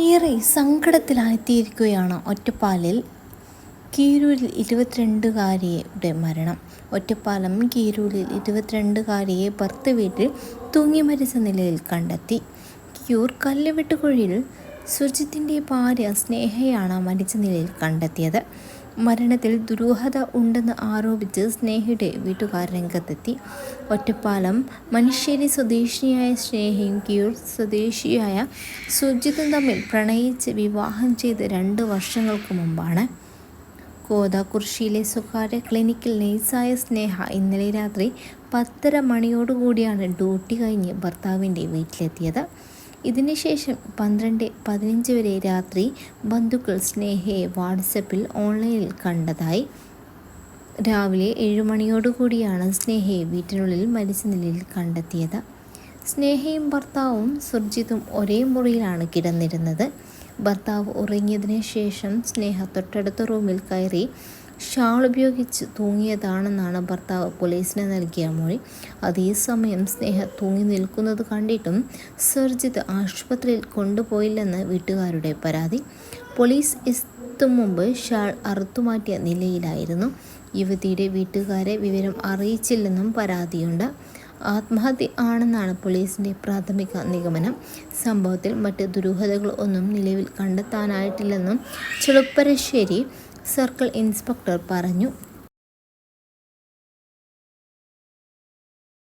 ഏറെ സങ്കടത്തിലായിത്തീരിക്കുകയാണ് ഒറ്റപ്പാലിൽ കീരൂരിൽ ഇരുപത്തിരണ്ടുകാരിയുടെ മരണം. ഒറ്റപ്പാലം കീരൂരിൽ ഇരുപത്തിരണ്ടുകാരിയെ ഭർത്ത വീട്ടിൽ തൂങ്ങി മരിച്ച നിലയിൽ കണ്ടെത്തി. കിയൂർ കല്ലുവെട്ടുകുഴിയിൽ സുജിത്തിന്റെ ഭാര്യ സ്നേഹയാണ് മരിച്ച നിലയിൽ കണ്ടെത്തിയത്. മരണത്തിൽ ദുരൂഹത ഉണ്ടെന്ന് ആരോപിച്ച് സ്നേഹയുടെ വീട്ടുകാർ രംഗത്തെത്തി. ഒറ്റപ്പാലം മനുഷ്യരി സ്വദേശിയായ സ്നേഹയും കിയൂർ സ്വദേശിയായ സുജിത്തും തമ്മിൽ പ്രണയിച്ച് വിവാഹം ചെയ്ത് രണ്ട് വർഷങ്ങൾക്ക് മുമ്പാണ്. കോതാകുർശിയിലെ സ്വകാര്യ ക്ലിനിക്കിൽ നഴ്സായ സ്നേഹ ഇന്നലെ രാത്രി പത്തര മണിയോടുകൂടിയാണ് ഡ്യൂട്ടി കഴിഞ്ഞ് ഭർത്താവിന്റെ വീട്ടിലെത്തിയത്. ഇതിനുശേഷം പന്ത്രണ്ട് പതിനഞ്ച് വരെ രാത്രി ബന്ധുക്കൾ സ്നേഹയെ വാട്സപ്പിൽ ഓൺലൈനിൽ കണ്ടതായി. രാവിലെ ഏഴുമണിയോടുകൂടിയാണ് സ്നേഹയെ വീട്ടിനുള്ളിൽ മരിച്ച നിലയിൽ കണ്ടെത്തിയത്. സ്നേഹയും ഭർത്താവും സുർജിത്തും ഒരേ മുറിയിലാണ് കിടന്നിരുന്നത്. ഭർത്താവ് ഉറങ്ങിയതിനു ശേഷം സ്നേഹ തൊട്ടടുത്ത റൂമിൽ കയറി ഷാൾ ഉപയോഗിച്ച് തൂങ്ങിയതാണെന്നാണ് ഭർത്താവ് പോലീസിന് നൽകിയ മൊഴി. അതേസമയം സ്നേഹ തൂങ്ങി നിൽക്കുന്നത് കണ്ടിട്ടും സർജിത് ആശുപത്രിയിൽ കൊണ്ടുപോയില്ലെന്ന് വീട്ടുകാരുടെ പരാതി. പോലീസ് എത്തും മുമ്പ് ഷാൾ അറുത്തുമാറ്റിയ നിലയിലായിരുന്നു. യുവതിയുടെ വീട്ടുകാരെ വിവരം അറിയിച്ചില്ലെന്നും പരാതിയുണ്ട്. ആത്മഹത്യ ആണെന്നാണ് പോലീസിന്റെ പ്രാഥമിക നിഗമനം. സംഭവത്തിൽ മറ്റ് ദുരൂഹതകളൊന്നും നിലവിൽ കണ്ടെത്താനായിട്ടില്ലെന്നും ചെളുപ്പരശ്ശേരി സർക്കിൾ ഇൻസ്പെക്ടർ പറഞ്ഞു